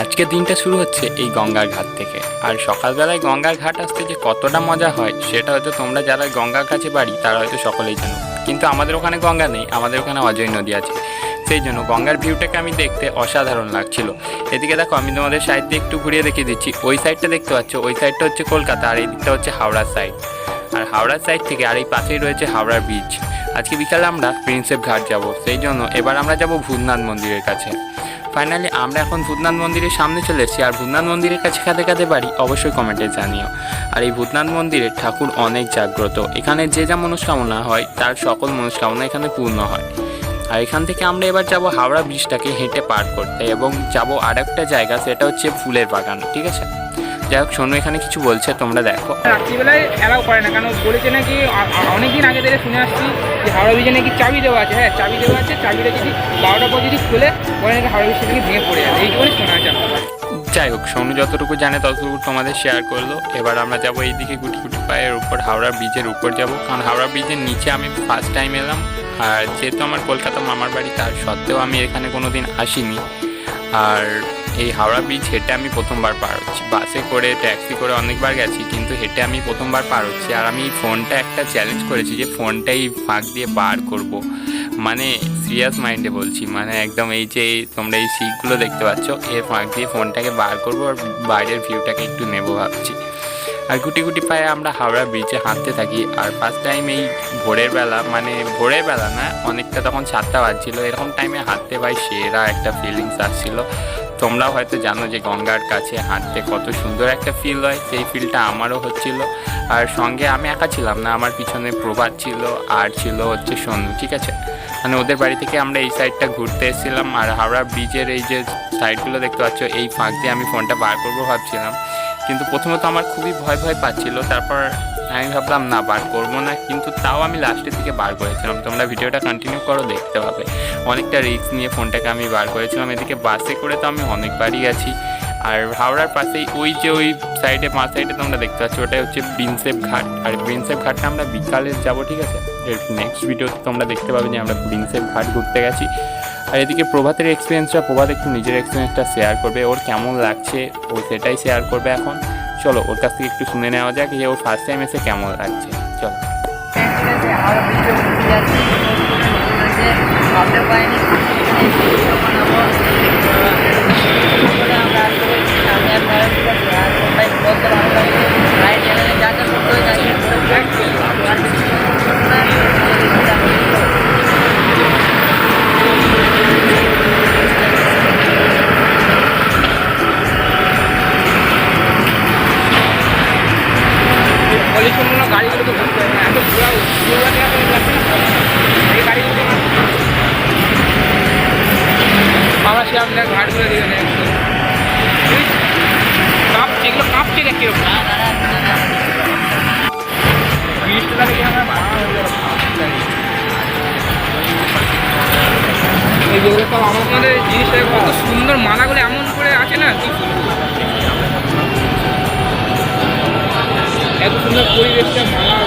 আজকের দিনটা শুরু হচ্ছে এই গঙ্গার ঘাট থেকে। আর সকালবেলায় গঙ্গার ঘাট আসতে যে কতটা মজা হয়, সেটা হয়তো তোমরা যারা গঙ্গার কাছে বাড়ি, তারা হয়তো সকলেই জানো। কিন্তু আমাদের ওখানে গঙ্গা নেই, আমাদের ওখানে অজয় নদী আছে। সেই জন্য গঙ্গার ভিউটাকে আমি দেখতে অসাধারণ লাগছিল। এদিকে দেখো, আমি তোমাদের সাইড দিয়ে একটু ঘুরিয়ে দেখিয়ে দিচ্ছি। ওই সাইডটা দেখতে পাচ্ছ, ওই সাইডটা হচ্ছে কলকাতা, আর এই দিকটা হচ্ছে হাওড়ার সাইড আর হাওড়ার সাইড থেকে আর এই পাশেই রয়েছে হাওড়ার বিচ আজকে বিকালে আমরা প্রিন্সেপ ঘাট যাব, সেই জন্য এবার আমরা যাব ভূতনাথ মন্দিরের কাছে। ফাইনালি আমরা এখন ভূতনাথ মন্দিরের সামনে চলে এসেছি, আর ভূতনাথ মন্দিরের কাছে কাঁদে কাঁদে বাড়ি, অবশ্যই কমেন্টে জানিও। আর এই ভূতনাথ মন্দিরের ঠাকুর অনেক জাগ্রত। এখানে যে যা মনস্কামনা হয়, তার সকল মনস্কামনা এখানে পূর্ণ হয়। আর এখান থেকে আমরা এবার যাব হাওড়া ব্রিজটাকে হেঁটে পার করতে, এবং যাব আর একটা জায়গা, সেটা হচ্ছে ফুলের বাগান, ঠিক আছে? যাই হোক সোনু এখানে কিছু বলছে তোমরা দেখো। রাত্রিবেলায় অ্যালাউ করে না কারণ বলেছে নাকি অনেক দিন আগে থেকে শুনে আসছি যে হাওড়া ব্রিজে নাকি চাবি দেওয়া আছে। হ্যাঁ চাবি দেওয়া আছে চাবিটা যদি বারোটার পর যদি খুলে পরে নাকি হাওড়া ব্রিজটা থেকে ভেঙে পড়ে যাবে। এইটুকুনি শোনা আছে যাই হোক সোনু যতটুকু জানে ততটুকু তোমাদের শেয়ার করল। এবার আমরা যাব এইদিকে গুটি গুটি পায়ের উপর হাওড়া ব্রিজের উপর যাব। কারণ হাওড়া ব্রিজের নিচে আমি ফার্স্ট টাইম এলাম। আর যেহেতু আমার কলকাতা মামার বাড়ি তার সত্ত্বেও আমি এখানে কোনো দিন আসিনি। আর এই হাওড়া ব্রিজ হেঁটে আমি প্রথমবার পার হচ্ছি। বাসে করে ট্যাক্সি করে অনেকবার গেছি, কিন্তু হেঁটে আমি প্রথমবার পার হচ্ছি। আর আমি ফোনটা একটা চ্যালেঞ্জ করেছি যে ফোনটাই ফাঁক দিয়ে বার করব। মানে সিরিয়াস মাইন্ডে বলছি মানে একদম এই যে তোমরা এই সিটগুলো দেখতে পাচ্ছ এর ফাঁক দিয়ে ফোনটাকে বার করব আর বাইরের ভিউটাকে একটু নেব ভাবছি। আর গুটি গুটি পায়ে আমরা হাওড়া ব্রিজে হাঁটতে থাকি। আর ফার্স্ট টাইম এই ভোরের বেলা মানে ভোরের বেলা না, অনেকটা তখন সাতটা বাজছিল। এরকম টাইমে হাঁটতে পাই সেরা একটা ফিলিংস আসছিল। তোমরাও হয়তো জানো যে গঙ্গার কাছে হাঁটতে কত সুন্দর একটা ফিল হয়। সেই ফিলটা আমারও হচ্ছিল। আর সঙ্গে আমি একা ছিলাম না, আমার পিছনে প্রভাত ছিল, আর ছিল হচ্ছে সনু ঠিক আছে? মানে ওদের বাড়ি থেকে আমরা এই সাইডটা ঘুরতে এসেছিলাম, আর হাওড়া ব্রিজের এই যে সাইডগুলো দেখতে পাচ্ছ, এই ফাঁক দিয়ে আমি ফোনটা বার করব ভাবছিলাম। কিন্তু প্রথমত আমার খুবই ভয় ভয় পাচ্ছিল, তারপর আমি ভাবলাম, না, বার করব না। কিন্তু তাও আমি লাস্টের দিকে বার করেছিলাম। তোমরা ভিডিওটা কন্টিনিউ করো, দেখতে পাবে। অনেকটা রিস্ক নিয়ে ফোনটাকে আমি বার করেছিলাম। এদিকে বাসে করে তো আমি অনেকবারই গেছি আর হাওড়ার পাশেই ওই যে ওই সাইডে পাঁচ সাইডে তোমরা দেখতে পাচ্ছ, ওটাই হচ্ছে প্রিন্সেপ ঘাট। আর প্রিন্সেপ ঘাটটা আমরা বিকালে যাব, ঠিক আছে? নেক্সট ভিডিওতে তোমরা দেখতে পাবে যে আমরা প্রিন্সেপ ঘাট ঘুরতে গেছি। আর এদিকে প্রভাতের এক্সপিরিয়েন্সটা প্রভাত একটু নিজের এক্সপিরিয়েন্সটা শেয়ার করবে। ওর কেমন লাগছে, ও সেটাই শেয়ার করবে এখন। চলো, ওর কাছ থেকে একটু শুনে নেওয়া যাক যে ওর ফার্স্ট টাইম এসে কেমন লাগছে। চলো। ঠিক পলিউশনগুলো গাড়িগুলো তো ঘুরতে হয় এত ঘোরা গাড়িগুলো বাবা সে আপনার ঘাটগুলো দিবে না কাঁপছে এগুলো কাঁপছে না কীরকম আমাদের জিনিসটা কত সুন্দর মালাগুলো এমন করে আছে না, কি é do filme da cor e deixa.